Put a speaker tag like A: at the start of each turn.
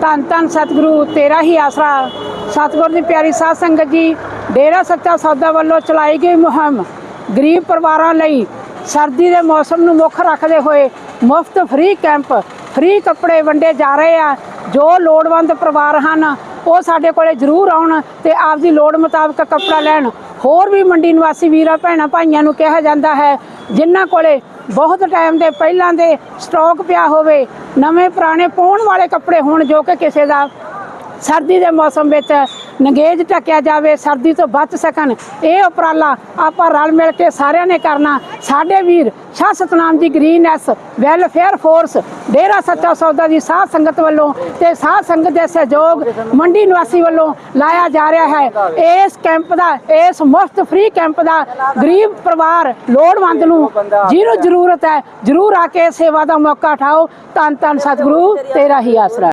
A: ਧੰਨ ਧੰਨ ਸਤਿਗੁਰੂ, ਤੇਰਾ ਹੀ ਆਸਰਾ। ਸਤਿਗੁਰ ਦੀ ਪਿਆਰੀ ਸਾਧ ਸੰਗਤ ਜੀ, ਡੇਰਾ ਸੱਚਾ ਸੌਦਾ ਵੱਲੋਂ ਚਲਾਈ ਗਈ ਮੁਹਿੰਮ ਗਰੀਬ ਪਰਿਵਾਰਾਂ ਲਈ ਸਰਦੀ ਦੇ ਮੌਸਮ ਨੂੰ ਮੁੱਖ ਰੱਖਦੇ ਹੋਏ ਮੁਫਤ ਫ੍ਰੀ ਕੈਂਪ, ਫ੍ਰੀ ਕੱਪੜੇ ਵੰਡੇ ਜਾ ਰਹੇ ਆ। ਜੋ ਲੋੜਵੰਦ ਪਰਿਵਾਰ ਹਨ, ਉਹ ਸਾਡੇ ਕੋਲੇ ਜ਼ਰੂਰ ਆਉਣ ਤੇ ਆਪਦੀ ਲੋੜ ਮੁਤਾਬਕ ਕੱਪੜਾ ਲੈਣ। ਹੋਰ ਵੀ ਮੰਡੀ ਨਿਵਾਸੀ ਵੀਰਾਂ, ਭੈਣਾਂ, ਭਾਈਆਂ ਨੂੰ ਕਿਹਾ ਜਾਂਦਾ ਹੈ, ਜਿਨ੍ਹਾਂ ਕੋਲੇ ਬਹੁਤ ਟਾਈਮ ਦੇ ਪਹਿਲਾਂ ਦੇ ਸਟਾਕ ਪਿਆ ਹੋਵੇ, ਨਵੇਂ ਪੁਰਾਣੇ ਪਾਉਣ ਵਾਲੇ ਕੱਪੜੇ ਹੋਣ ਜੋ ਕਿ ਕਿਸੇ ਦਾ ਸਰਦੀ ਦੇ ਮੌਸਮ ਵਿੱਚ ਨਗੇਜ ਟਕਿਆ ਜਾਵੇ, ਸਰਦੀ ਤੋਂ ਬਚ ਸਕਣ, ਇਹ ਉਪਰਾਲਾ ਆਪਾਂ ਰਲ ਮਿਲ ਕੇ ਸਾਰਿਆਂ ਨੇ ਕਰਨਾ। ਸਾਡੇ ਵੀਰ Shah Satnam ji green S welfare force Dera Sacha Sauda ਦੀ ਸਾਧ ਸੰਗਤ ਵੱਲੋਂ ਤੇ ਸਾਧ ਸੰਗਤ ਦੇ ਸਹਿਯੋਗ ਮੰਡੀ ਨਿਵਾਸੀ ਵੱਲੋਂ ਲਾਇਆ ਜਾ ਰਿਹਾ ਹੈ। ਇਸ ਕੈਂਪ ਦਾ, ਇਸ ਮੁਫਤ ਫ੍ਰੀ ਕੈਂਪ ਦਾ ਗਰੀਬ ਪਰਿਵਾਰ ਲੋੜਵੰਦ ਨੂੰ ਜਿਹਨੂੰ ਜ਼ਰੂਰਤ ਹੈ। ਜ਼ਰੂਰ ਆ ਕੇ ਸੇਵਾ ਦਾ ਮੌਕਾ ਉਠਾਓ। ਧੰਨ ਧੰਨ ਸਤਿਗੁਰੂ, ਤੇਰਾ ਹੀ ਆਸਰਾ।